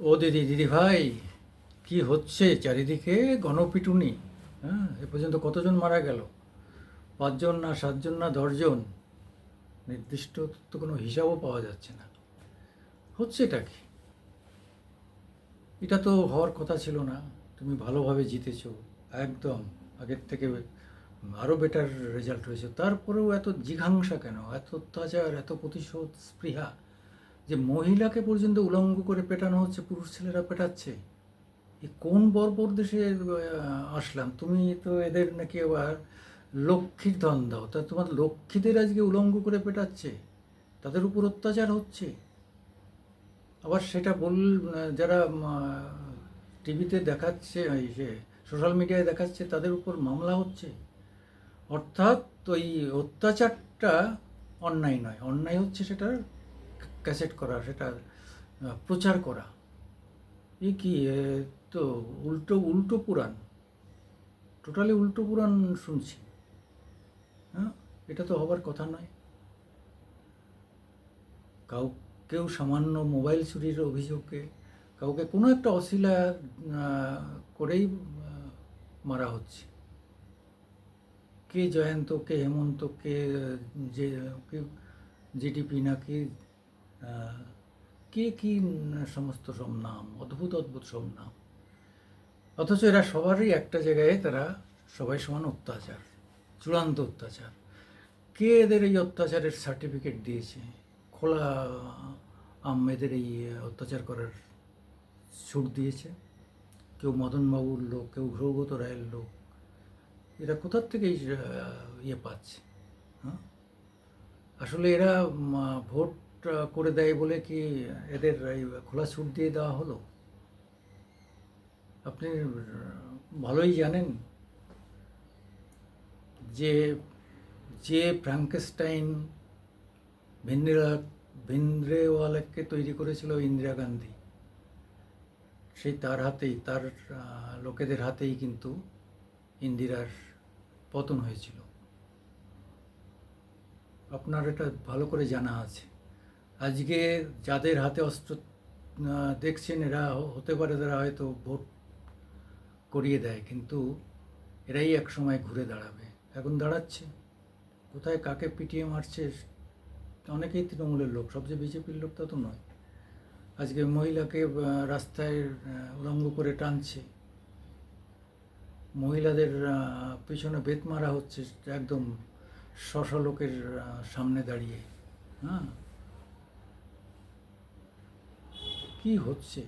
ও দিদি দিদি ভাই, কি হচ্ছে চারিদিকে গণপিটুনি? হ্যাঁ এ পর্যন্ত কতজন মারা গেল? পাঁচজন না সাতজন না দশজন? নির্দিষ্ট তো কোনো হিসাবও পাওয়া যাচ্ছে না। হচ্ছে এটা কি? এটা তো হওয়ার কথা ছিল না। তুমি ভালোভাবে জিতেছ। একদম। আগের থেকে আরও বেটার রেজাল্ট হয়েছে। তারপরেও এত জিঘাংসা কেন? এত অত্যাচার, এত প্রতিশোধ, স্পৃহা। যে মহিলাকে পর্যন্ত উলঙ্গ করে পেটানো হচ্ছে, পুরুষ ছেলেরা পেটাচ্ছে? এ কোন বর্বর দেশে আসলাম? তুমি তো এদের নাকি আবার লক্ষ্মীর ধন দাও। তা তোমার লক্ষ্মীদের আজকে উলঙ্গ করে পেটাচ্ছে? তাদের উপর অত্যাচার হচ্ছে? আবার সেটা বল, যারা টিভিতে দেখাচ্ছে যে সোশ্যাল মিডিয়ায় দেখাচ্ছে, তাদের উপর মামলা হচ্ছে? অর্থাৎ ওই অত্যাচারটা অন্যায় নয়। অন্যায় হচ্ছে সেটা ক্যাসেট করা, সেটা প্রচার করা। এ কি তো উল্টো উল্টো পুরাণ। টোটালি উল্টো পুরাণ শুনছি। হ্যাঁ এটা তো হবার কথা নয়। কাউ, কেউ সামান্য মোবাইল চুরির অভিযোগে, কাউকে কোনো একটা অশিলা করেই মারা হচ্ছে। কে জয়ন্ত, কে হেমন্ত, কে, যে, কে জিডিপি নাকি কে কি সমস্ত সব নাম, অদ্ভুত অদ্ভুত সব নাম? অথচ এরা সবারই একটা জায়গায় তারা সবাই সমান অত্যাচার, চূড়ান্ত অত্যাচার। কে এদের এই অত্যাচারের সার্টিফিকেট দিয়েছে? খোলা আহমেদের এই অত্যাচার করার ছুট দিয়েছে? কেউ মদনবাবুর লোক, কেউ সৌগত রায়ের লোক। এরা কোথার থেকে ইয়ে পাচ্ছে? হ্যাঁ? আসলে এরা ভোট করে দেয় বলে কি এদের খোলা ছুট দিয়ে দেওয়া হলো? আপনি ভালোই জানেন যে যে ফ্রাঙ্কেস্টাইন ভিন্দ্রা ভিন্দ্রেওয়ালাকে তৈরি করেছিল ইন্দিরা গান্ধী সেই তার হাতেই, তার লোকেদের হাতেই কিন্তু ইন্দিরার পতন হয়েছিল। আপনার এটা ভালো করে জানা আছে। আজকে যাদের হাতে অস্ত্র দেখছেন এরা, হতে পারে তারা হয়তো ভোট করিয়ে দেয়, কিন্তু এরাই এক সময় ঘুরে দাঁড়াবে। এখন দাঁড়াচ্ছে। কোথায় কাকে পিটিয়ে মারছে, অনেকেই তৃণমূলের লোক, সবচেয়ে বিজেপির লোক তা তো নয়। আজকে মহিলাকে রাস্তায় উলঙ্গ করে টানছে। মহিলাদের পিছনে বেত মারা হচ্ছে, একদম শশ লোকের সামনে দাঁড়িয়ে। হ্যাঁ? কি হচ্ছে?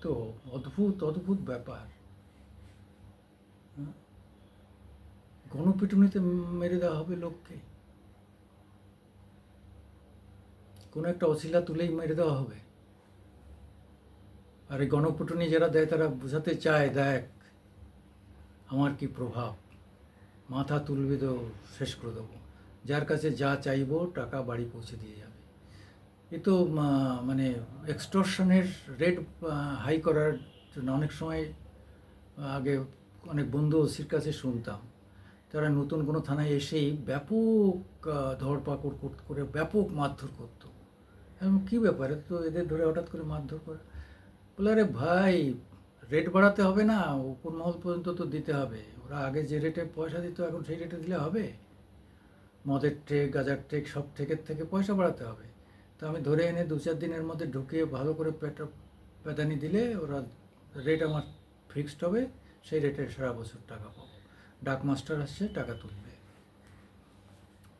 তো অদ্ভুত অদ্ভুত ব্যাপার। হ্যাঁ? গণপিটুনিতে মেরে দেওয়া হবে লোককে। কোনো একটা অশিলা তুলেই মেরে দেওয়া হবে। আর এই গণপিটুনি যারা দেয়, তারা বোঝাতে চায়, দেখ, আমার কি প্রভাব? মাথা তুলবে তো শেষ করে দেবো। যার কাছে যা চাইব, টাকা বাড়ি পৌঁছে দিয়ে যাবে। এ তো মানে এক্সটর্শনের রেট হাই করার জন্য অনেক সময় আগে অনেক বন্ধু ওসির কাছে শুনতাম। তারা নতুন কোনো থানায় এসেই ব্যাপক ধরপাকড় কর- করে ব্যাপক মারধর করতো। এবং কী ব্যাপারে? তো এদের ধরে হঠাৎ করে মারধর করে। বলে, আরে ভাই রেট বাড়াতে হবে না উপর মহল পর্যন্ত তো দিতে হবে। ওরা আগে যে রেটে পয়সা দিত, এখন সেই রেটে দিলে হবে। মদের ট্রেক গাজার ট্রেক সব টেকের থেকে পয়সা বাড়াতে হবে। তো আমি ধরে এনে দু চার দিনের মধ্যে ঢুকিয়ে ভালো করে পেটা পেদানি দিলে ওরা রেট আমার ফিক্সড হবে, সেই রেটে সারা বছর টাকা পাবো। ডাক মাস্টার আসছে, টাকা তুলবে।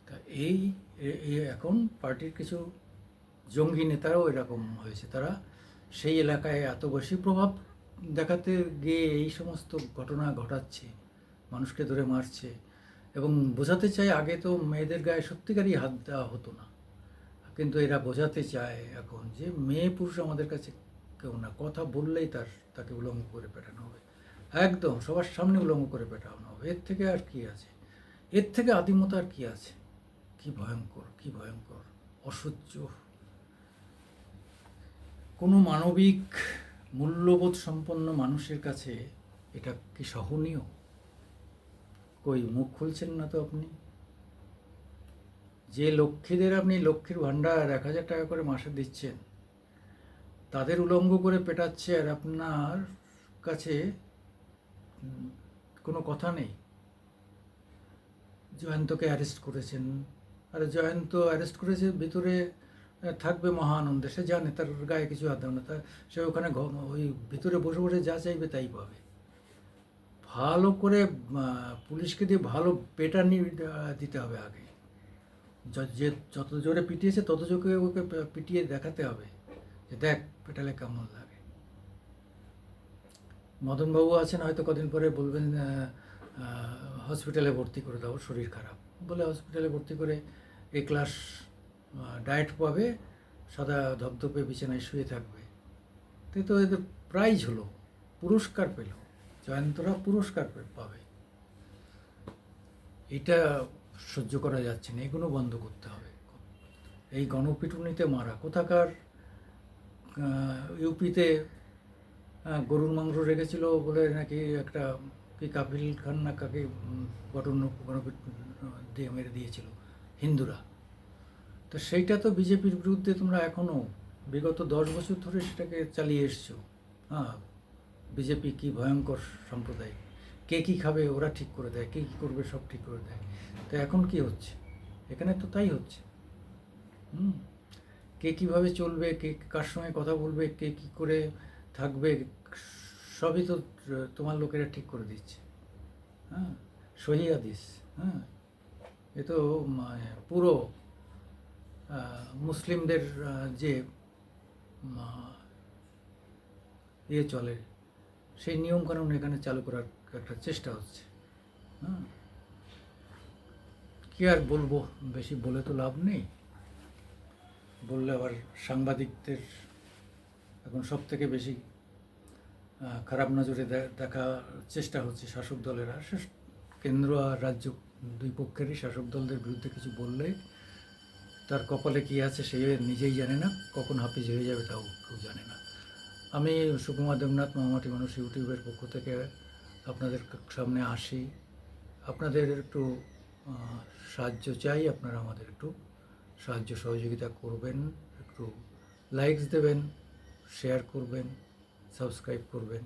তা এই এখন পার্টির কিছু জঙ্গি নেতারাও এরকম হয়েছে। তারা সেই এলাকায় এত বেশি প্রভাব দেখাতে গিয়ে এই সমস্ত ঘটনা ঘটাচ্ছে, মানুষকে ধরে মারছে এবং বোঝাতে চাই আগে তো মেয়েদের গায়ে সত্যিকারই হাত দেওয়া হতো না। কিন্তু এরা বোঝাতে চায় এখন যে মেয়ে পুরুষ আমাদের কাছে কেউ না। কথা বললেই তার, তাকে উলঙ্গ করে পেটানো হবে। একদম, সবার সামনে উলঙ্গ করে পেটানো হবে। এর থেকে আর কি আছে? এর থেকে আদিমতা আর কি আছে? কি ভয়ঙ্কর কি ভয়ঙ্কর, অসহ্য। কোনো মানবিক মূল্যবোধ সম্পন্ন মানুষের কাছে এটা কি সহনীয়? কই, মুখ খুলছেন না তো আপনি? যে লক্ষ্মীদের আপনি লক্ষ্মীর ভাণ্ডার এক হাজার টাকা করে মাসে দিচ্ছেন, তাদের উলঙ্গ করে পেটাচ্ছে আর আপনার কাছে কোনো কথা নেই। জয়ন্তকে অ্যারেস্ট করেছেন। আর জয়ন্ত অ্যারেস্ট করেছে ভিতরে থাকবে মহা আনন্দে সে জানে, তার গায়ে কিছু হাত না। তা সে ওখানে ওই ভিতরে বসে বসে যা চাইবে তাই পাবে। ভালো করে পুলিশকে দিয়ে ভালো পেটানি দিতে হবে আগে। য- যত জোরে পিটিয়েছে, তত জোরে ওকে পিটিয়ে দেখাতে হবে যে দেখ পেটালে কেমন লাগে। মদনবাবু আছেন, হয়তো কদিন পরে বলবেন হসপিটালে ভর্তি করে দাও, শরীর খারাপ। বলে হসপিটালে ভর্তি করে এ ক্লাস ডায়েট পাবে, সাদা ধপধপে বিছানায় শুয়ে থাকবে। তাই তো এদের প্রাইজ হলো, পুরস্কার পেল, জয়ন্তরা পুরস্কার পাবে। এটা সহ্য করা যাচ্ছে না, এগুলো বন্ধ করতে হবে। এই গণপিটুনিতে মারা, কোথাকার ইউপিতে গরুর মাংস রেখেছিল বলে নাকি একটা কি কাপিল খান না কাকে গঠন গণপিট দিয়ে মেরে দিয়েছিল, হিন্দুরা। তো সেইটা তো বিজেপির বিরুদ্ধে তোমরা এখনও বিগত দশ বছর ধরে সেটাকে চালিয়ে এসছো। হ্যাঁ বিজেপি কি ভয়ঙ্কর সম্প্রদায়। কে কী খাবে, ওরা ঠিক করে দেয়, কে কী করবে, সব ঠিক করে দেয়। তো এখন কি হচ্ছে? এখানে তো তাই হচ্ছে। হুম? কে কীভাবে চলবে? কে কার সঙ্গে কথা বলবে? কে কী করে থাকবে? সবই তো তোমার লোকেরা ঠিক করে দিচ্ছে। হ্যাঁ? সহি হাদিস। হ্যাঁ? এ তো পুরো মুসলিমদের যে ইয়ে চলে, সেই নিয়মকানুন এখানে চালু করার একটা চেষ্টা হচ্ছে। হ্যাঁ? কি আর বলব? বেশি বলে তো লাভ নেই। বললে আবার সাংবাদিকদের এখন সব থেকে বেশি খারাপ নজরে দেখা চেষ্টা হচ্ছে শাসক দলের। শেষ- কেন্দ্র আর রাজ্য দুই পক্ষেরই শাসক দলদের বিরুদ্ধে কিছু বললে তার কপালে কী আছে সে নিজেই জানে না, কখন হাফিজ হয়ে যাবে তাও কেউ জানে না। আমি সুকুমার দেবনাথ মামাটি মানুষ ইউটিউবের পক্ষ থেকে আপনাদের সামনে আসি। আপনাদের একটু সাহায্য চাই, আপনারা আমাদের একটু সাহায্য সহযোগিতা করবেন, একটু লাইকস দেবেন শেয়ার করবেন সাবস্ক্রাইব করবেন।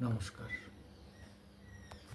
নমস্কার।